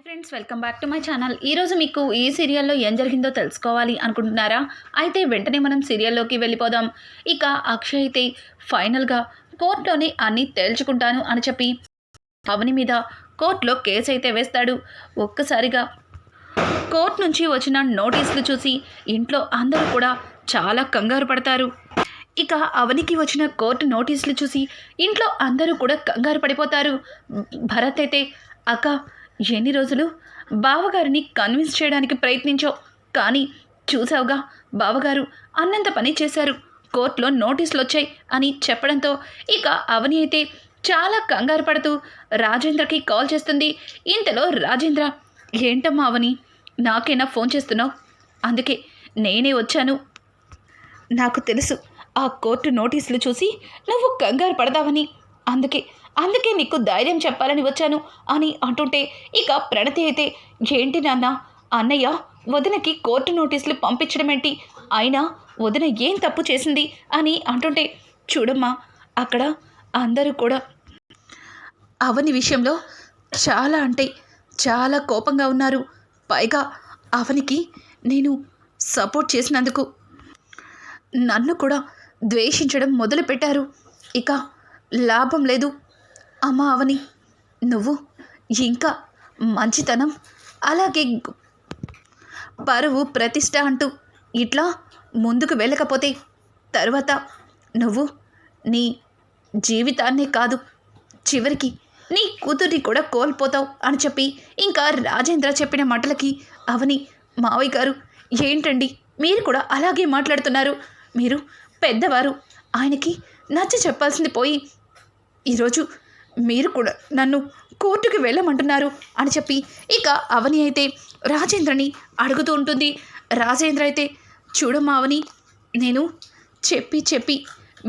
Hi friends welcome back to my channel. ఈరోజు మీకు ఈ సీరియల్లో ఏం జరిగిందో తెలుసుకోవాలి అనుకుంటున్నారా? అయితే వెంటనే మనం సీరియల్లోకి వెళ్ళిపోదాం. ఇక అక్షయ్ అయితే ఫైనల్గా కోర్టులోనే అన్నీ తేల్చుకుంటాను అని చెప్పి అవని మీద కోర్టులో కేసు అయితే వేస్తాడు. ఒక్కసారిగా కోర్టు నుంచి వచ్చిన నోటీసులు చూసి ఇంట్లో అందరూ కూడా చాలా కంగారు పడతారు. ఇక అవనికి వచ్చిన కోర్టు నోటీసులు చూసి ఇంట్లో అందరూ కూడా కంగారు పడిపోతారు. భరత్ అయితే అక్క ఎన్ని రోజులు? బావగారిని కన్విన్స్ చేయడానికి ప్రయత్నించావు. కానీ చూసావుగా బావగారు అన్నంత పని చేశారు. కోర్టులో నోటీసులు వచ్చాయి అని చెప్పడంతో ఇక అవని అయితే చాలా కంగారు పడుతూ రాజేంద్రకి కాల్ చేస్తుంది. ఇంతలో రాజేంద్ర ఏంటమ్మా అవని నాకైనా ఫోన్ చేస్తున్నావు? అందుకే నేనే వచ్చాను. నాకు తెలుసు ఆ కోర్టు నోటీసులు చూసి నువ్వు కంగారు పడదావని అందుకే అందుకే నీకు ధైర్యం చెప్పాలని వచ్చాను అని అంటుంటే ఇక ప్రణతి అయితే ఏంటి నాన్న అన్నయ్య వదినకి కోర్టు నోటీసులు పంపించడం ఏంటి అయినా వదిన ఏం తప్పు చేసింది? అని అంటుంటే చూడమ్మా అక్కడ అందరూ కూడా అవని విషయంలో చాలా అంటే చాలా కోపంగా ఉన్నారు. పైగా అవనికి నేను సపోర్ట్ చేసినందుకు నన్ను కూడా ద్వేషించడం మొదలుపెట్టారు. ఇక లాభం లేదు. అమ్మా అవని నువ్వు ఇంకా మంచితనం. అలాగే పరువు ప్రతిష్ట అంటూ ఇట్లా ముందుకు వెళ్ళకపోతే తర్వాత నువ్వు నీ జీవితాన్నే కాదు చివరికి నీ కూతుర్ని కూడా కోల్పోతావు అని చెప్పి ఇంకా రాజేంద్ర చెప్పిన మాటలకి అవని మావయ్య గారు ఏంటండి? మీరు కూడా అలాగే మాట్లాడుతున్నారు. మీరు పెద్దవారు. ఆయనకి నచ్చ చెప్పాల్సింది పోయి ఈరోజు మీరు కూడా నన్ను కోర్టుకి వెళ్ళమంటున్నారు అని చెప్పి ఇక అవని అయితే రాజేంద్రని అడుగుతూ ఉంటుంది. రాజేంద్ర అయితే చూడమ్మా అవని నేను చెప్పి చెప్పి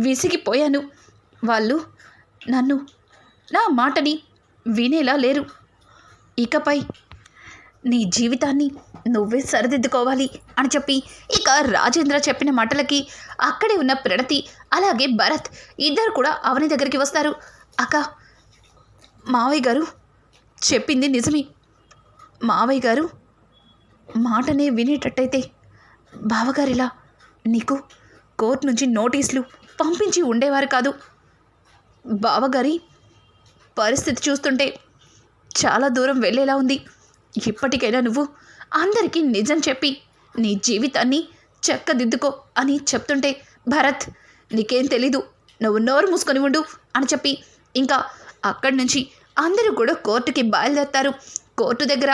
విసిగిపోయాను. వాళ్ళు నన్ను నా మాటని వినేలా లేరు. ఇకపై నీ జీవితాన్ని నువ్వే సరిదిద్దుకోవాలి అని చెప్పి ఇక రాజేంద్ర చెప్పిన మాటలకి అక్కడే ఉన్న ప్రణతి అలాగే భరత్ ఇద్దరు కూడా అవని దగ్గరికి వస్తారు. అక్క మావయ్య గారు చెప్పింది నిజమే. మావయ్య గారు మాటనే వినేటట్టయితే బావగారిలా నీకు కోర్టు నుంచి నోటీసులు పంపించి ఉండేవారు కాదు. బావగారి పరిస్థితి చూస్తుంటే చాలా దూరం వెళ్ళేలా ఉంది. ఇప్పటికైనా నువ్వు అందరికీ నిజం చెప్పి నీ జీవితాన్ని చక్కదిద్దుకో అని చెప్తుంటే భరత్ నీకేం తెలీదు నువ్వు నోరు మూసుకొని ఉండు అని చెప్పి ఇంకా అక్కడి నుంచి అందరూ కూడా కోర్టుకి బయలుదేరుతారు. కోర్టు దగ్గర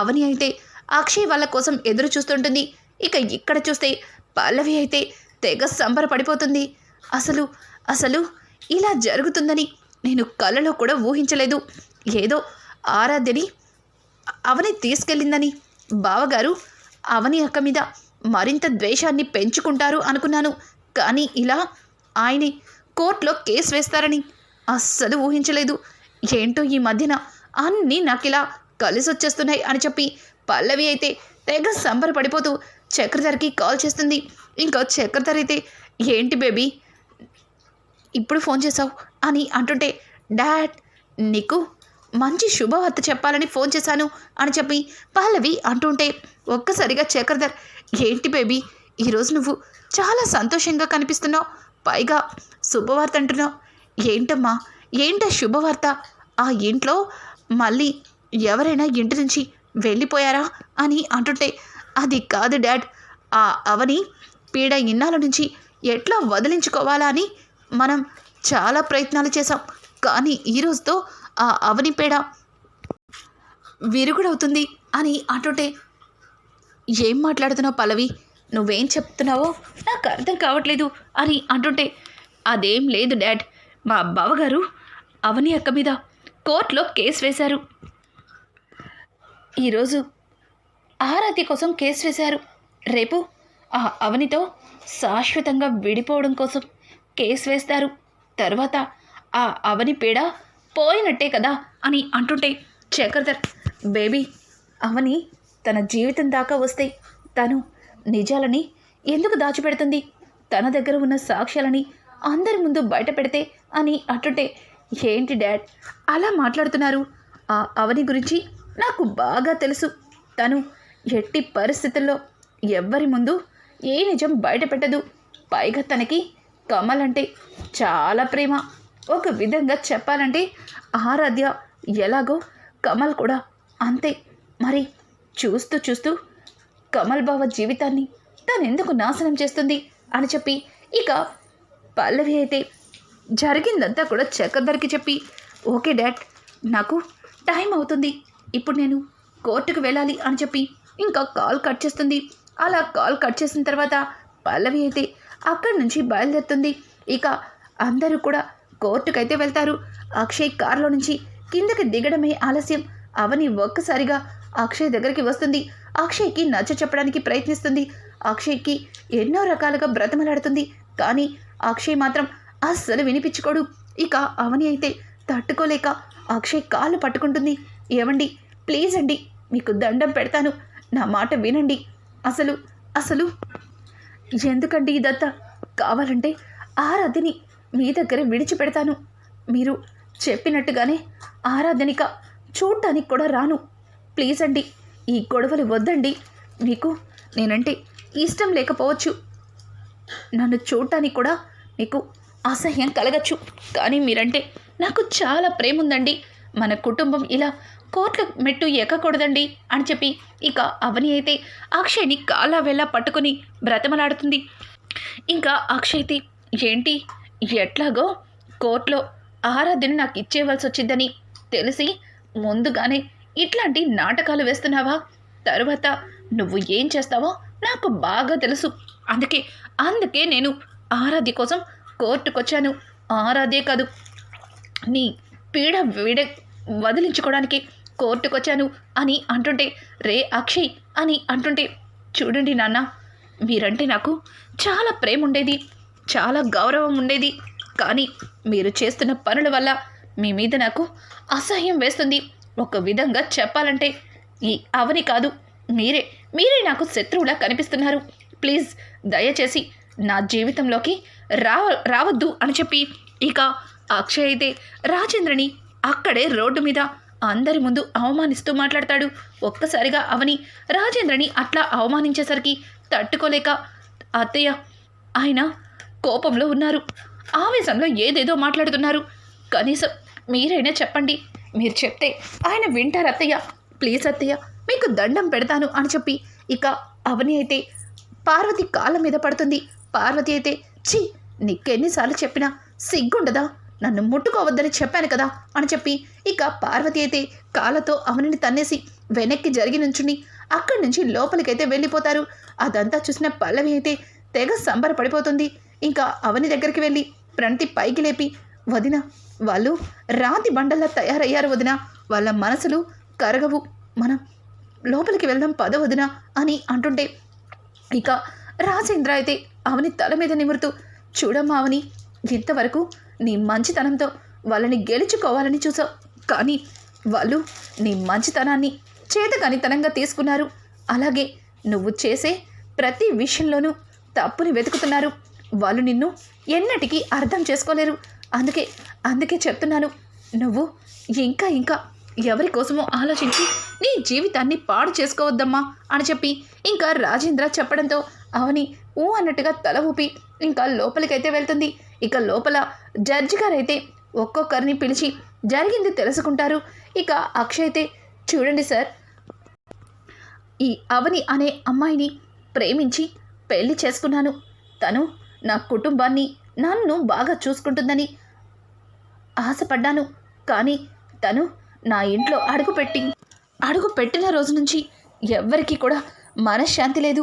అవని అయితే అక్షయ్ వాళ్ళ కోసం ఎదురు చూస్తుంటుంది. ఇక ఇక్కడ చూస్తే పల్లవి అయితే తెగ సంబరపడిపోతుంది. అసలు అసలు ఇలా జరుగుతుందని నేను కలలో కూడా ఊహించలేదు. ఏదో ఆరాధ్యని అవని తీసుకెళ్ళిందని బావగారు అవని అక్క మీద మరింత ద్వేషాన్ని పెంచుకుంటారు అనుకున్నాను. కానీ ఇలా ఆయనే కోర్టులో కేసు వేస్తారని అస్సలు ఊహించలేదు. ఏంటో ఈ మధ్యన అన్నీ నాకు ఇలా కలిసి వచ్చేస్తున్నాయి అని చెప్పి పల్లవి అయితే తెగ సంబరపడిపోతూ చక్రధర్కి కాల్ చేస్తుంది. ఇంకా చక్రధర్ అయితే ఏంటి బేబీ ఇప్పుడు ఫోన్ చేసావు అని అంటుంటే డాడ్ నీకు మంచి శుభవార్త చెప్పాలని ఫోన్ చేశాను అని చెప్పి పల్లవి అంటుంటే ఒక్కసారిగా చక్రధర్ ఏంటి బేబీ ఈరోజు నువ్వు చాలా సంతోషంగా కనిపిస్తున్నావు. పైగా శుభవార్త అంటున్నావు. ఏంటమ్మా? ఏంటా శుభవార్త? ఆ ఇంట్లో మళ్ళీ ఎవరైనా ఇంటి నుంచి వెళ్ళిపోయారా అని అంటుంటే అది కాదు డాడ్. ఆ అవని పీడ ఇన్నాళ్ళ నుంచి ఎట్లా వదిలించుకోవాలా అని మనం చాలా ప్రయత్నాలు చేశాం. కానీ ఈ రోజుతో ఆ అవని పేడ విరుగుడవుతుంది అని అంటుంటే ఏం మాట్లాడుతున్నావు పల్లవి? నువ్వేం చెప్తున్నావో నాకు అర్థం కావట్లేదు అని అంటుంటే అదేం లేదు డాడ్. మా బావగారు అవని అక్క మీద కోర్టులో కేసు వేశారు. ఈరోజు ఆరాధ్య కోసం కేసు వేశారు. రేపు ఆ అవనితో శాశ్వతంగా విడిపోవడం కోసం కేసు వేస్తారు. తర్వాత ఆ అవని పీడ పోయినట్టే కదా అని అంటుంటే చక్రధర్ బేబీ అవని తన జీవితం దాకా వస్తే తను నిజాలని ఎందుకు దాచిపెడుతుంది? తన దగ్గర ఉన్న సాక్ష్యాలని అందరి ముందు బయట పెడితే అని అంటుంటే ఏంటి డాడ్? అలా మాట్లాడుతున్నారు. ఆ అవని గురించి నాకు బాగా తెలుసు. తను ఎట్టి పరిస్థితుల్లో ఎవ్వరి ముందు ఏ నిజం బయట పెట్టదు పైగా తనకి కమల్ అంటే చాలా ప్రేమ. ఒక విధంగా చెప్పాలంటే ఆరాధ్య ఎలాగో కమల్ కూడా అంతే. మరి చూస్తూ చూస్తూ కమల్ బావ జీవితాన్ని తను ఎందుకు నాశనం చేస్తుంది? అని చెప్పి ఇక పల్లవి అయితే జరిగిందంతా కూడా చక్రధర్కి చెప్పి. ఓకే డాడ్ నాకు టైం అవుతుంది. ఇప్పుడు నేను కోర్టుకు వెళ్ళాలి అని చెప్పి ఇంకా కాల్ కట్ చేస్తుంది. అలా కాల్ కట్ చేసిన తర్వాత పల్లవి అయితే అక్కడి నుంచి బయలుదేరుతుంది. ఇక అందరూ కూడా కోర్టుకైతే వెళ్తారు. అక్షయ్ కారులో నుంచి కిందకి దిగడమే ఆలస్యం. అవని ఒక్కసారిగా అక్షయ్ దగ్గరికి వస్తుంది. అక్షయ్కి నచ్చ చెప్పడానికి ప్రయత్నిస్తుంది. అక్షయ్కి ఎన్నో రకాలుగా బ్రతమలాడుతుంది. కానీ అక్షయ్ మాత్రం అస్సలు వినిపించుకోడు. ఇక అవని అయితే తట్టుకోలేక అక్షయ్ కాళ్ళు పట్టుకుంటుంది. ఏమండి ప్లీజ్ అండి మీకు దండం పెడతాను. నా మాట వినండి. అసలు అసలు? ఎందుకండి ఇదంతా? కావాలంటే ఆరాధని మీ దగ్గర విడిచిపెడతాను. మీరు చెప్పినట్టుగానే ఆరాధనిక చూడటానికి కూడా రాను. ప్లీజ్ అండి ఈ గొడవలు వద్దండి. మీకు నేనంటే ఇష్టం లేకపోవచ్చు. నన్ను చూడటానికి కూడా మీకు అసహ్యం కలగచ్చు. కానీ మీరంటే నాకు చాలా ప్రేమ ఉందండి మన కుటుంబం ఇలా కోట్ల మెట్టు ఎక్కకూడదండి అని చెప్పి ఇక అవని అయితే అక్షయ్ని కాలా వెళ్ళ పట్టుకుని బ్రతమలాడుతుంది. ఇంకా అక్షయ్ ఏంటి? ఎట్లాగో కోర్టులో ఆరాధ్యని నాకు ఇచ్చేయవలసి వచ్చిందని తెలిసి ముందుగానే ఇట్లాంటి నాటకాలు వేస్తున్నావా? తర్వాత నువ్వు ఏం చేస్తావో నాకు బాగా తెలుసు. అందుకే అందుకే నేను ఆరాధ్య కోసం కోర్టుకొచ్చాను. ఆరాదే కాదు నీ పీడ వీడ వదిలించుకోవడానికి కోర్టుకొచ్చాను అని అంటుంటే రే అక్షయ్ అని అంటుంటే చూడండి నాన్న మీరంటే నాకు చాలా ప్రేమ ఉండేది చాలా గౌరవం ఉండేది కానీ మీరు చేస్తున్న పనుల వల్ల మీ మీద నాకు అసహ్యం వేస్తుంది. ఒక విధంగా చెప్పాలంటే ఈ అవని కాదు మీరే మీరే నాకు శత్రువులా కనిపిస్తున్నారు. ప్లీజ్ దయచేసి నా జీవితంలోకి రావ రావద్దు అని చెప్పి ఇక అక్షయ్ అయితే రాజేంద్రని అక్కడే రోడ్డు మీద అందరి ముందు అవమానిస్తూ మాట్లాడతాడు. ఒక్కసారిగా అవని రాజేంద్రని అట్లా అవమానించేసరికి తట్టుకోలేక అత్తయ్య ఆయన కోపంలో ఉన్నారు. ఆవేశంలో ఏదేదో మాట్లాడుతున్నారు. కనీసం మీరైనా చెప్పండి. మీరు చెప్తే ఆయన వింటారు అత్తయ్య. ప్లీజ్ అత్తయ్య మీకు దండం పెడతాను అని చెప్పి ఇక అవని అయితే పార్వతి కాళ్ళ మీద పడుతుంది. పార్వతి అయితే ఛీ నీకెన్నిసార్లు చెప్పినా సిగ్గుండదా? నన్ను ముట్టుకోవద్దని చెప్పాను కదా అని చెప్పి ఇక పార్వతి అయితే కాళ్ళతో అవనిని తన్నేసి వెనక్కి జరిగి నుంచుని అక్కడి నుంచి లోపలికైతే వెళ్ళిపోతారు. అదంతా చూసిన పల్లవి అయితే తెగ సంబరపడిపోతుంది. ఇంకా అవని దగ్గరికి వెళ్ళి ప్రణతి పైకి లేపి వదిన వాళ్ళు రాతి బండల్లా తయారయ్యారు వదిన. వాళ్ళ మనసులు కరగవు. మనం లోపలికి వెళ్దాం పద వదిన అని అంటుంటే ఇక రాజేంద్ర అయితే అవని తల మీద నిమురుతూ చూడమ్మా అవని ఇంతవరకు నీ మంచితనంతో వాళ్ళని గెలుచుకోవాలని చూసావు. కానీ వాళ్ళు నీ మంచితనాన్ని చేతకనితనంగా తీసుకున్నారు. అలాగే నువ్వు చేసే ప్రతి విషయంలోనూ తప్పుని వెతుకుతున్నారు. వాళ్ళు నిన్ను ఎన్నటికీ అర్థం చేసుకోలేరు. అందుకే అందుకే చెప్తున్నాను. నువ్వు ఇంకా ఇంకా ఎవరి కోసమో ఆలోచించి నీ జీవితాన్ని పాడు చేసుకోవద్దమ్మా అని చెప్పి ఇంకా రాజేంద్ర చెప్పడంతో అవని ఊ అన్నట్టుగా తల ఊపి ఇంకా లోపలికైతే వెళ్తుంది. ఇక లోపల జడ్జి గారైతే ఒక్కొక్కరిని పిలిచి జరిగింది తెలుసుకుంటారు. ఇక అక్షయ్ అయితే చూడండి సార్. ఈ అవని అనే అమ్మాయిని ప్రేమించి పెళ్ళి చేసుకున్నాను. తను నా కుటుంబాన్ని నన్ను బాగా చూసుకుంటుందని ఆశపడ్డాను. కానీ తను నా ఇంట్లో అడుగుపెట్టి అడుగు పెట్టిన రోజు నుంచి ఎవ్వరికీ కూడా మనశ్శాంతి లేదు.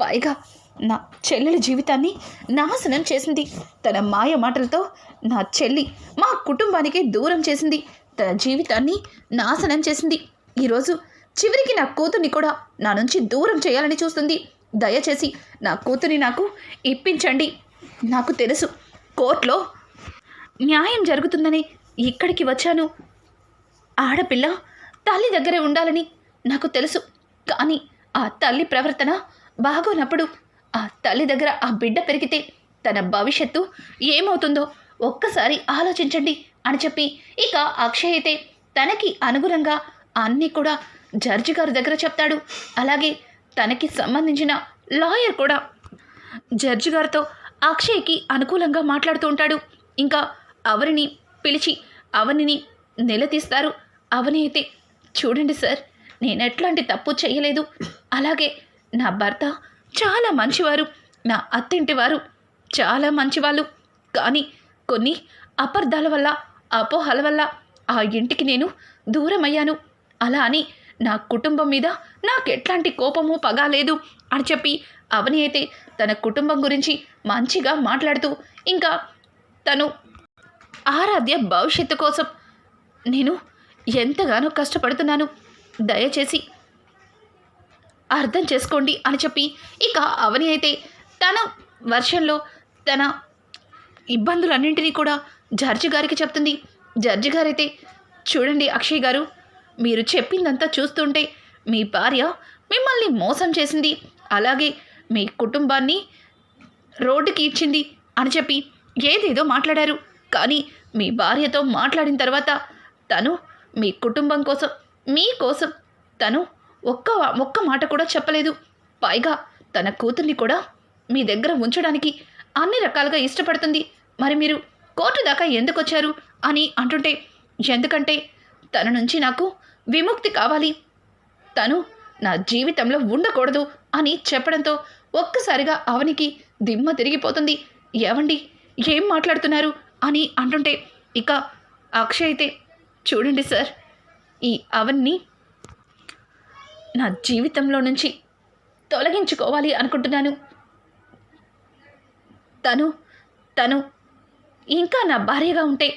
పైగా నా చెల్లెల జీవితాన్ని నాశనం చేసింది. తన మాయ మాటలతో నా చెల్లి మా కుటుంబానికి దూరం చేసింది. తన జీవితాన్ని నాశనం చేసింది. ఈరోజు చివరికి నా కూతుర్ని కూడా నా నుంచి దూరం చేయాలని చూస్తుంది. దయచేసి నా కూతుర్ని నాకు ఇప్పించండి. నాకు తెలుసు కోర్టులో న్యాయం జరుగుతుందని ఇక్కడికి వచ్చాను. ఆడపిల్ల తల్లి దగ్గరే ఉండాలని నాకు తెలుసు. కానీ ఆ తల్లి ప్రవర్తన బాగోనప్పుడు ఆ తల్లి దగ్గర ఆ బిడ్డ పెరిగితే తన భవిష్యత్తు ఏమవుతుందో ఒక్కసారి ఆలోచించండి అని చెప్పి ఇక అక్షయ్ అయితే తనకి అనుగుణంగా అన్నీ కూడా జడ్జి గారి దగ్గర చెప్తాడు. అలాగే తనకి సంబంధించిన లాయర్ కూడా జడ్జి గారితో అక్షయ్కి అనుకూలంగా మాట్లాడుతూ ఉంటాడు. ఇంకా అవరిని పిలిచి అవనిని నిలదీస్తారు. అవని అయితే చూడండి సార్ నేను ఎట్లాంటి తప్పు చేయలేదు. అలాగే నా భర్త చాలా మంచివారు. నా అత్తింటి వారు చాలా మంచివాళ్ళు. కానీ కొన్ని అపార్థాల వల్ల అపోహల వల్ల ఆ ఇంటికి నేను దూరం అయ్యాను అలా అని నా కుటుంబం మీద నాకు ఎట్లాంటి కోపము పగా లేదు అని చెప్పి అవని అయితే తన కుటుంబం గురించి మంచిగా మాట్లాడుతూ ఇంకా తను ఆరాధ్య భవిష్యత్తు కోసం నేను ఎంతగానో కష్టపడుతున్నాను. దయచేసి అర్థం చేసుకోండి అని చెప్పి ఇక అవని అయితే తన వర్షంలో తన ఇబ్బందులన్నింటినీ కూడా జడ్జి గారికి చెప్తుంది. జడ్జి గారైతే చూడండి అక్షయ్ గారు మీరు చెప్పిందంతా చూస్తుంటే మీ భార్య మిమ్మల్ని మోసం చేసింది. అలాగే మీ కుటుంబాన్ని రోడ్డుకి ఇచ్చింది అని చెప్పి ఏదేదో మాట్లాడారు. కానీ మీ భార్యతో మాట్లాడిన తర్వాత తను మీ కుటుంబం కోసం మీ కోసం తను ఒక్క ఒక్క మాట కూడా చెప్పలేదు. పైగా తన కూతుర్ని కూడా మీ దగ్గర ఉంచడానికి అన్ని రకాలుగా ఇష్టపడుతుంది. మరి మీరు కోర్టు దాకా ఎందుకు వచ్చారు అని అంటుంటే ఎందుకంటే తన నుంచి నాకు విముక్తి కావాలి. తను నా జీవితంలో ఉండకూడదు అని చెప్పడంతో ఒక్కసారిగా అవనికి దిమ్మ తిరిగిపోతుంది. ఏవండి ఏం మాట్లాడుతున్నారు అని అంటుంటే ఇక అక్షయ్ అయితే చూడండి సార్ ఈ అవన్ని నా జీవితంలో నుంచి తొలగించుకోవాలి అనుకుంటున్నాను. తను తను ఇంకా నా భార్యగా ఉంటే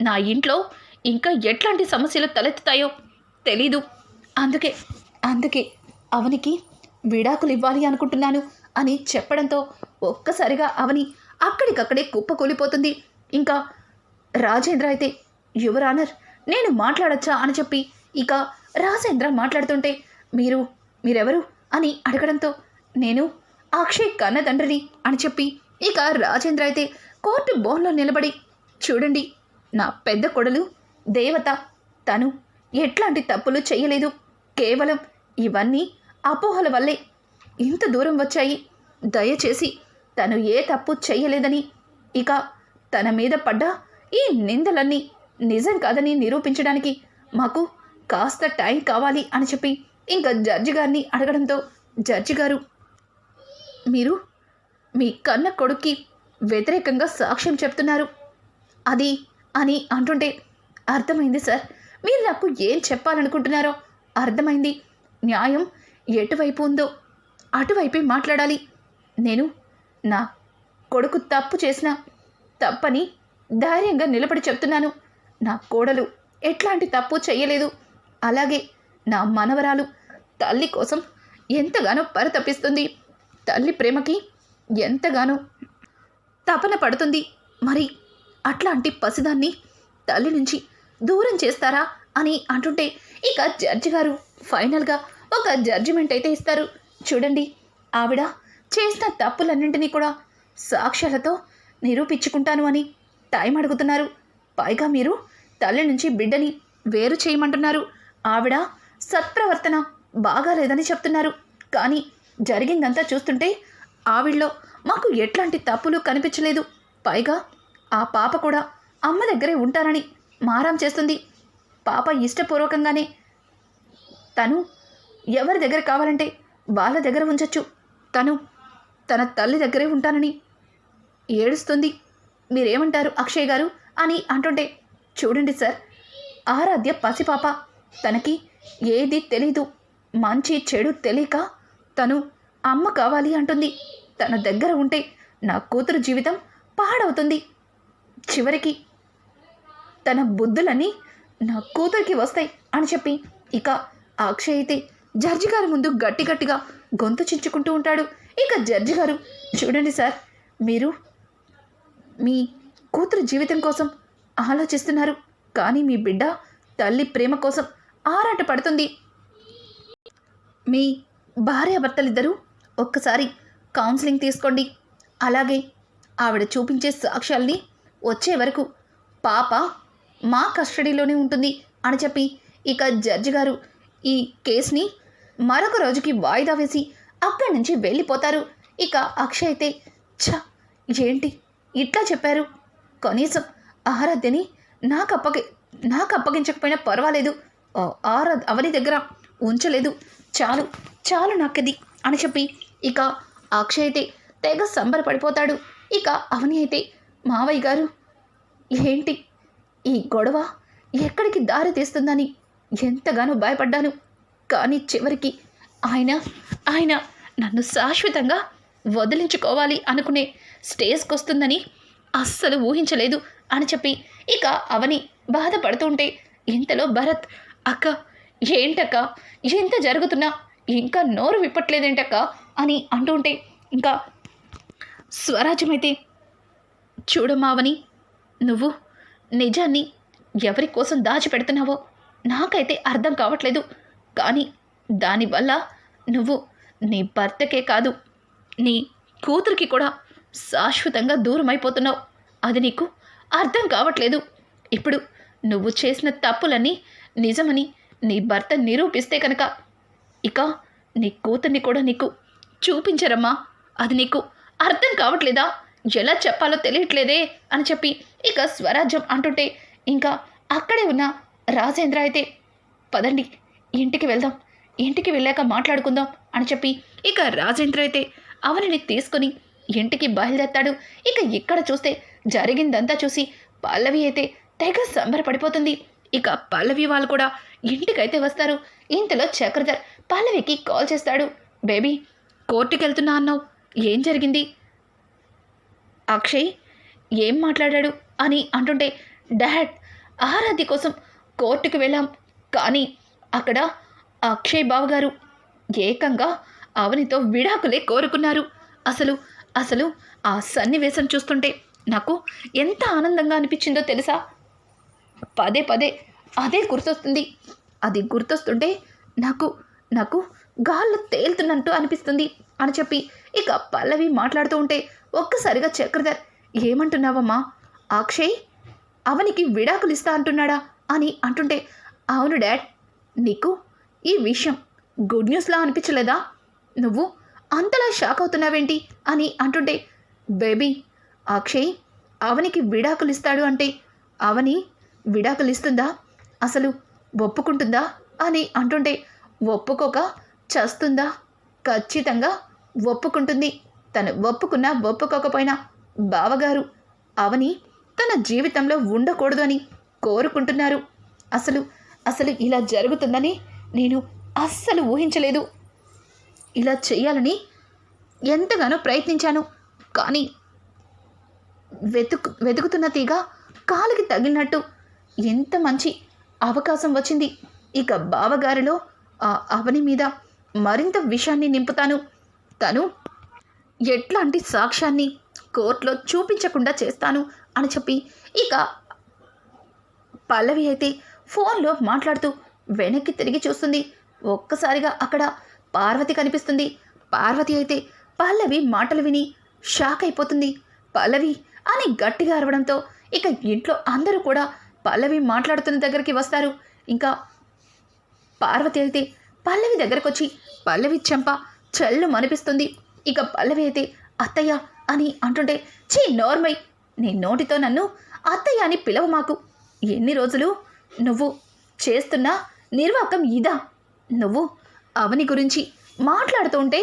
నా ఇంట్లో ఇంకా ఎట్లాంటి సమస్యలు తలెత్తుతాయో తెలీదు. అందుకే అందుకే అవనికి విడాకులు ఇవ్వాలి అనుకుంటున్నాను అని చెప్పడంతో ఒక్కసారిగా అవని అక్కడికక్కడే కుప్పకూలిపోతుంది ఇంకా రాజేంద్ర అయితే యువరానర్ నేను మాట్లాడచ్చా? అని చెప్పి ఇక రాజేంద్ర మాట్లాడుతుంటే మీరు మీరెవరు? అని అడగడంతో నేను అక్షయ్ కన్న తండ్రిని అని చెప్పి ఇక రాజేంద్ర అయితే కోర్టు బోన్లో నిలబడి చూడండి నా పెద్ద కొడలు దేవత తను ఎట్లాంటి తప్పులు చేయలేదు. కేవలం ఇవన్నీ అపోహల వల్లే ఇంత దూరం వచ్చాయి. దయచేసి తను ఏ తప్పు చేయలేదని ఇక తన మీద పడ్డ ఈ నిందలన్నీ నిజం కాదని నిరూపించడానికి మాకు కాస్త టైం కావాలి అని చెప్పి ఇంకా జడ్జి గారిని అడగడంతో జడ్జి గారు మీరు మీ కన్న కొడుక్కి వ్యతిరేకంగా సాక్ష్యం చెప్తున్నారు. అది అని అంటుంటే అర్థమైంది సార్. మీరు నాకు ఏం చెప్పాలనుకుంటున్నారో అర్థమైంది. న్యాయం ఎటువైపు ఉందో అటువైపే మాట్లాడాలి. నేను నా కొడుకు తప్పు చేసిన తప్పని ధైర్యంగా నిలబడి చెప్తున్నాను. నా కోడలు ఎట్లాంటి తప్పు చేయలేదు అలాగే నా మనవరాలు తల్లి కోసం ఎంతగానో పరితపిస్తుంది. తల్లి ప్రేమకి ఎంతగానో తపన పడుతుంది. మరి అట్లాంటి పసిదాన్ని తల్లి నుంచి దూరం చేస్తారా అని అంటుంటే ఇక జడ్జి గారు ఫైనల్గా ఒక జడ్జిమెంట్ అయితే ఇస్తారు. చూడండి ఆవిడ చేసిన తప్పులన్నింటినీ కూడా సాక్ష్యాలతో నిరూపించుకుంటాను అని టైం అడుగుతున్నారు. పైగా మీరు తల్లి నుంచి బిడ్డని వేరు చేయమంటున్నారు. ఆవిడ సత్ప్రవర్తన బాగాలేదని చెప్తున్నారు. కానీ జరిగిందంతా చూస్తుంటే ఆవిడలో మాకు ఎట్లాంటి తప్పులు కనిపించలేదు. పైగా ఆ పాప కూడా అమ్మ దగ్గరే ఉంటారని మారం చేస్తుంది. పాప ఇష్టపూర్వకంగానే తను ఎవరి దగ్గర కావాలంటే వాళ్ళ దగ్గర ఉంచొచ్చు. తను తన తల్లి దగ్గరే ఉంటానని ఏడుస్తుంది. మీరేమంటారు అక్షయ్ గారు? అని అంటుంటే చూడండి సార్ ఆరాధ్య పసిపాప తనకి ఏది తెలీదు. మంచి చెడు తెలియక తను అమ్మ కావాలి అంటుంది. తన దగ్గర ఉంటే నా కూతురు జీవితం పాడవుతుంది. చివరికి తన బుద్ధులన్నీ నా కూతురికి వస్తాయి అని చెప్పి ఇక ఆ అక్షయ్ అయితే జడ్జి గారి ముందు గట్టి గట్టిగా గొంతు చించుకుంటూ ఉంటాడు. ఇక జడ్జి గారు చూడండి సార్ మీరు మీ కూతురు జీవితం కోసం ఆలోచిస్తున్నారు. కానీ మీ బిడ్డ తల్లి ప్రేమ కోసం ఆరాట పడుతుంది మీ భార్యాభర్తలిద్దరూ ఒక్కసారి కౌన్సిలింగ్ తీసుకోండి. అలాగే ఆవిడ చూపించే సాక్ష్యాల్ని వచ్చే వరకు పాప మా కస్టడీలోనే ఉంటుంది అని చెప్పి ఇక జడ్జి గారు ఈ కేసుని మరొక రోజుకి వాయిదా వేసి అక్కడి నుంచి వెళ్ళిపోతారు. ఇక అక్షయ్ అయితే ఛ! ఏంటి ఇట్లా చెప్పారు? కనీసం ఆరాధ్యని నాకు అప్పగి నాకు అప్పగించకపోయినా పర్వాలేదు. ఆ ఆరా అవని దగ్గర ఉంచలేదు. చాలు చాలు నాకది అని చెప్పి ఇక అక్షయ్ అయితే తెగ సంబరపడిపోతాడు. ఇక అవని అయితే మావయ్య గారు ఏంటి? ఈ గొడవ ఎక్కడికి దారి తీస్తుందని ఎంతగానో భయపడ్డాను. కానీ చివరికి ఆయన ఆయన నన్ను శాశ్వతంగా వదిలించుకోవాలి అనుకునే స్టేజ్కి వస్తుందని అస్సలు ఊహించలేదు అని చెప్పి ఇక అవని బాధపడుతుంటే ఇంతలో భరత్ అక్క ఏంటక్క? ఎంత జరుగుతున్నా ఇంకా నోరు విప్పట్లేదేంటక్క? అని అంటుంటే ఇంకా స్వరాజ్యమైతే చూడమావని నువ్వు నిజాన్ని ఎవరి కోసం దాచిపెడుతున్నావో నాకైతే అర్థం కావట్లేదు. కానీ దానివల్ల నువ్వు నీ భర్తకే కాదు నీ కూతురికి కూడా శాశ్వతంగా దూరం అయిపోతున్నావు అది నీకు అర్థం కావట్లేదు. ఇప్పుడు నువ్వు చేసిన తప్పులన్నీ నిజమని నీ భర్త నిరూపిస్తే కనుక ఇక నీ కూతుర్ని కూడా నీకు చూపించరమ్మా. అది నీకు అర్థం కావట్లేదా? ఎలా చెప్పాలో తెలియట్లేదే అని చెప్పి ఇక స్వరాజ్యం అంటుంటే ఇంకా అక్కడే ఉన్న రాజేంద్ర అయితే పదండి ఇంటికి వెళ్దాం ఇంటికి వెళ్ళాక మాట్లాడుకుందాం అని చెప్పి ఇక రాజేంద్ర అయితే అవనిని తీసుకుని ఇంటికి బయలుదేరతాడు. ఇక ఇక్కడ చూస్తే జరిగిందంతా చూసి పల్లవి అయితే తెగ సంబరపడిపోతుంది. ఇక పల్లవి వాళ్ళు కూడా ఇంటికైతే వస్తారు. ఇంతలో చక్రధర్ పల్లవికి కాల్ చేస్తాడు. బేబీ కోర్టుకి వెళ్తున్నా అన్నావు? ఏం జరిగింది? అక్షయ్ ఏం మాట్లాడాడు అని అంటుంటే డాడ్ ఆరాధ్య కోసం కోర్టుకు వెళ్ళాం. కానీ అక్కడ అక్షయ్ బావగారు ఏకంగా అవనితో విడాకులే కోరుకున్నారు. అసలు అసలు ఆ సన్నివేశం చూస్తుంటే నాకు ఎంత ఆనందంగా అనిపించిందో తెలుసా? పదే పదే అదే గుర్తొస్తుంది. అది గుర్తొస్తుంటే నాకు నాకు గాల్లో తేలుతున్నట్టు అనిపిస్తుంది అని చెప్పి ఇక పల్లవి మాట్లాడుతూ ఉంటే ఒక్కసారిగా చక్రధర్ ఏమంటున్నావమ్మా? అక్షయ్ అవనికి విడాకులు ఇస్తా అంటున్నాడా? అని అంటుంటే అవును డాడ్ నీకు ఈ విషయం గుడ్ న్యూస్లా అనిపించలేదా? నువ్వు అంతలా షాక్ అవుతున్నావేంటి? అని అంటుంటే బేబీ అక్షయ్ అవనికి విడాకులు ఇస్తాడు అంటే అవని విడాకులు ఇస్తుందా అసలు ఒప్పుకుంటుందా? అని అంటుంటే ఒప్పుకోక చస్తుందా? ఖచ్చితంగా ఒప్పుకుంటుంది. తను ఒప్పుకున్నా ఒప్పుకోకపోయినా బావగారు అవని తన జీవితంలో ఉండకూడదు అని కోరుకుంటున్నారు. అసలు అసలు ఇలా జరుగుతుందని నేను అస్సలు ఊహించలేదు. ఇలా చేయాలని ఎంతగానో ప్రయత్నించాను. కానీ వెతుకు వెతుకుతున్న తీగ కాలికి తగిలినట్టు ఎంత మంచి అవకాశం వచ్చింది. ఇక బావగారిలో ఆ అవని మీద మరింత విషయాన్ని నింపుతాను. తను ఎట్లాంటి సాక్ష్యాన్ని కోర్టులో చూపించకుండా చేస్తాను అని చెప్పి ఇక పల్లవి అయితే ఫోన్లో మాట్లాడుతూ వెనక్కి తిరిగి చూస్తుంది. ఒక్కసారిగా అక్కడ పార్వతి కనిపిస్తుంది. పార్వతి అయితే పల్లవి మాటలు విని షాక్ అయిపోతుంది. పల్లవి అని గట్టిగా అరవడంతో ఇక ఇంట్లో అందరూ కూడా పల్లవి మాట్లాడుతున్న దగ్గరికి వస్తారు. ఇంకా పార్వతి అయితే పల్లవి దగ్గరకు వచ్చి పల్లవి చెంప చెల్లు మనిపిస్తుంది. ఇక పల్లవి అయితే అత్తయ్య అని అంటుంటే చీ నోర్మై నీ నోటితో నన్ను అత్తయ్య అని పిలవ మాకు. ఎన్ని రోజులు నువ్వు చేస్తున్న నిర్వాకం ఇదా? నువ్వు అవని గురించి మాట్లాడుతూ ఉంటే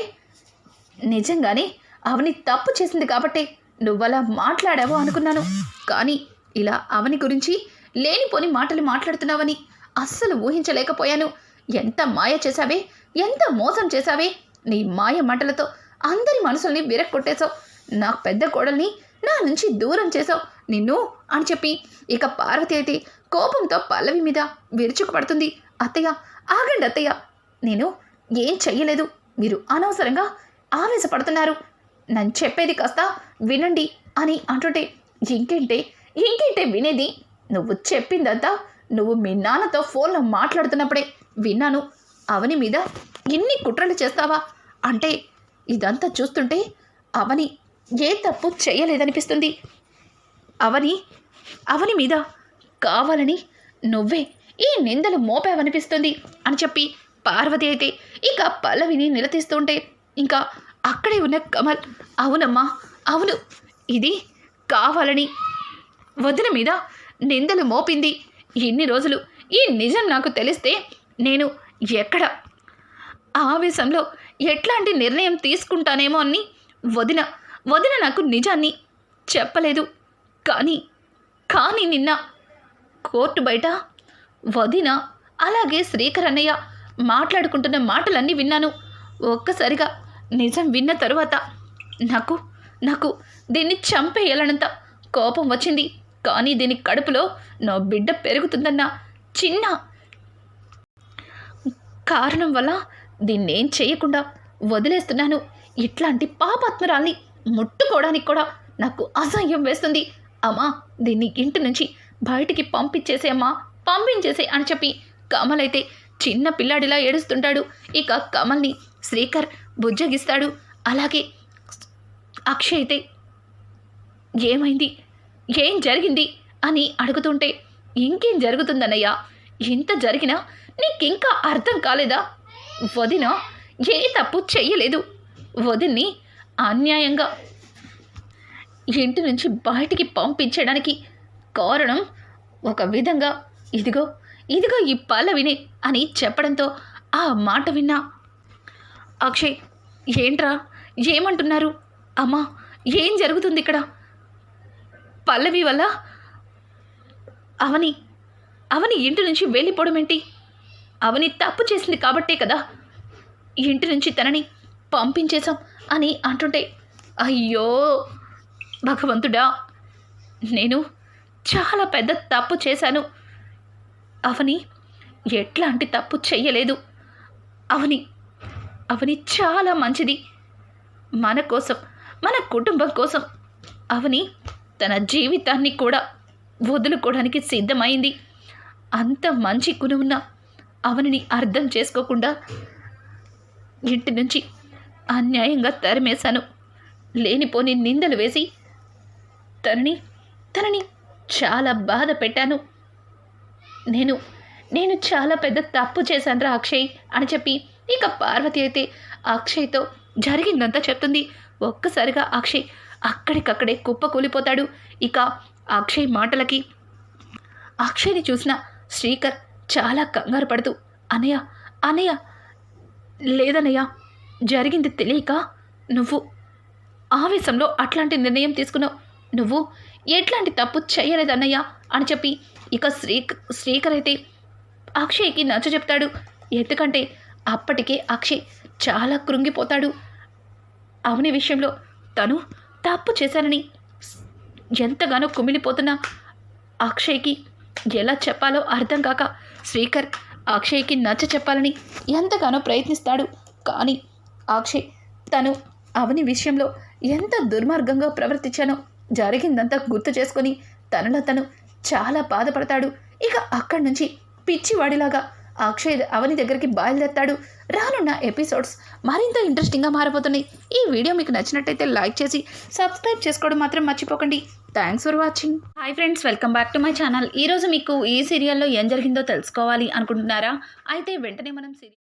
నిజంగానే అవని తప్పు చేసింది కాబట్టే నువ్వలా మాట్లాడావు అనుకున్నాను. కానీ ఇలా అవని గురించి లేనిపోని మాటలు మాట్లాడుతున్నావని అస్సలు ఊహించలేకపోయాను. ఎంత మాయ చేశావే? ఎంత మోసం చేశావే? నీ మాయ మాటలతో అందరి మనసుల్ని విరక్కొట్టేశావు. నా పెద్ద కోడల్ని నా నుంచి దూరం చేసావు నిన్ను అని చెప్పి ఇక పార్వతి అయితే కోపంతో పల్లవి మీద విరుచుకుపడుతుంది. అత్తయ్య ఆగండి అత్తయ్య. నేను ఏం చెయ్యలేదు. మీరు అనవసరంగా ఆవేశపడుతున్నారు. నన్ను చెప్పేది కాస్త వినండి అని అంటుంటే ఇంకేంటే ఇంకేంటే వినేది? నువ్వు చెప్పిందంతా నువ్వు మీ నాన్నతో ఫోన్లో మాట్లాడుతున్నప్పుడే విన్నాను. అవని మీద ఇన్ని కుట్రలు చేస్తావా? అంటే ఇదంతా చూస్తుంటే అవని ఏ తప్పు చేయలేదనిపిస్తుంది? అవని అవని మీద కావాలని నువ్వే ఈ నిందలు మోపావనిపిస్తుంది అని చెప్పి పార్వతి అయితే ఇక పల్లవిని నిలదీస్తుంటే ఇంకా అక్కడే ఉన్న కమల్ అవునమ్మా అవును ఇది కావాలని వదిన మీద నిందలు మోపింది. ఎన్ని రోజులు ఈ నిజం నాకు తెలిస్తే నేను ఎక్కడ ఆవేశంలో ఎట్లాంటి నిర్ణయం తీసుకుంటానేమో అని వదిన వదిన నాకు నిజాన్ని చెప్పలేదు. కానీ కానీ నిన్న కోర్టు బయట వదిన అలాగే శ్రీకర్ అన్నయ్య మాట్లాడుకుంటున్న మాటలన్నీ విన్నాను. ఒక్కసారిగా నిజం విన్న తరువాత నాకు నాకు దీన్ని చంపేయాలనంత కోపం వచ్చింది. కానీ దీని కడుపులో నా బిడ్డ పెరుగుతుందన్న చిన్న కారణం వల్ల దీన్నేం చేయకుండా వదిలేస్తున్నాను. ఇట్లాంటి పాపాత్మరాల్ని ముట్టుకోవడానికి కూడా నాకు అసహ్యం వేస్తుంది. అమ్మా దీన్ని ఇంటి నుంచి బయటికి పంపించేసే అమ్మా పంపించేసే అని చెప్పి కమల్ అయితే చిన్న పిల్లాడిలా ఏడుస్తుంటాడు. ఇక కమల్ని శ్రీకర్ బుజ్జగిస్తాడు. అలాగే అక్షయ్ అయితే ఏమైంది? ఏం జరిగింది? అని అడుగుతుంటే ఇంకేం జరుగుతుందన్నయ్యా? ఇంత జరిగినా నీకింకా అర్థం కాలేదా? వదిన ఏ తప్పు చెయ్యలేదు. వదిన్ని అన్యాయంగా ఇంటి నుంచి బయటికి పంపించడానికి కారణం ఒక విధంగా ఇదిగో ఇదిగో ఈ పల్లవిని అని చెప్పడంతో ఆ మాట విన్నా అక్షయ్ ఏంట్రా? ఏమంటున్నారు? అమ్మా ఏం జరుగుతుంది ఇక్కడ పల్లవి వల్ల అవని అవని ఇంటి నుంచి వెళ్ళిపోవడం ఏంటి? అవని తప్పు చేసింది కాబట్టే కదా. ఇంటి నుంచి తనని పంపించేశాం అని అంటుంటే అయ్యో భగవంతుడా నేను చాలా పెద్ద తప్పు చేశాను. అవని ఎట్లాంటి తప్పు చెయ్యలేదు. అవని అవని చాలా మంచిది. మన కోసం మన కుటుంబం కోసం అవని తన జీవితాన్ని కూడా వదులుకోవడానికి సిద్ధమైంది. అంత మంచి గుణమున్న అవనిని అర్థం చేసుకోకుండా ఇంటి నుంచి అన్యాయంగా తరిమేశాను. లేనిపోని నిందలు వేసి తనని తనని చాలా బాధ పెట్టాను. నేను నేను చాలా పెద్ద తప్పు చేశానురా అక్షయ్ అని చెప్పి ఇక పార్వతి అయితే అక్షయ్తో జరిగిందంతా చెప్తుంది. ఒక్కసారిగా అక్షయ్ అక్కడికక్కడే కుప్ప కూలిపోతాడు ఇక అక్షయ్ మాటలకి అక్షయ్ని చూసిన శ్రీకర్ చాలా కంగారు పడుతూ అనయ్య అనయ్య లేదనయ్య జరిగింది తెలియక నువ్వు ఆవేశంలో అట్లాంటి నిర్ణయం తీసుకున్నావు. నువ్వు ఎట్లాంటి తప్పు చేయలేదన్నయ్య అని చెప్పి ఇక శ్రీ శ్రీకర్ అయితే అక్షయ్కి నచ్చ చెప్తాడు. ఎందుకంటే అప్పటికే అక్షయ్ చాలా కృంగిపోతాడు. అవని విషయంలో తను తప్పు చేశానని ఎంతగానో కుమిలిపోతున్న అక్షయ్కి ఎలా చెప్పాలో అర్థం కాక శ్రీకర్ అక్షయ్కి నచ్చ చెప్పాలని ఎంతగానో ప్రయత్నిస్తాడు. కానీ అక్షయ్ తను అవని విషయంలో ఎంత దుర్మార్గంగా ప్రవర్తించానో జరిగిందంతా గుర్తు చేసుకొని తనలో తను చాలా బాధపడతాడు. ఇక అక్కడి నుంచి పిచ్చివాడిలాగా అక్షయ్ అవని దగ్గరికి బయలుదేరతాడు. రానున్న ఎపిసోడ్స్ మరింత ఇంట్రెస్టింగ్గా మారబోతున్నాయి. ఈ వీడియో మీకు నచ్చినట్టయితే లైక్ చేసి సబ్స్క్రైబ్ చేసుకోవడం మాత్రం మర్చిపోకండి. Thanks for watching hi friends welcome back to my channel ఈరోజు మీకు ఈ సీరియల్లో ఏం జరిగిందో తెలుసుకోవాలి అనుకుంటున్నారా? అయితే వెంటనే మనం సీరియల్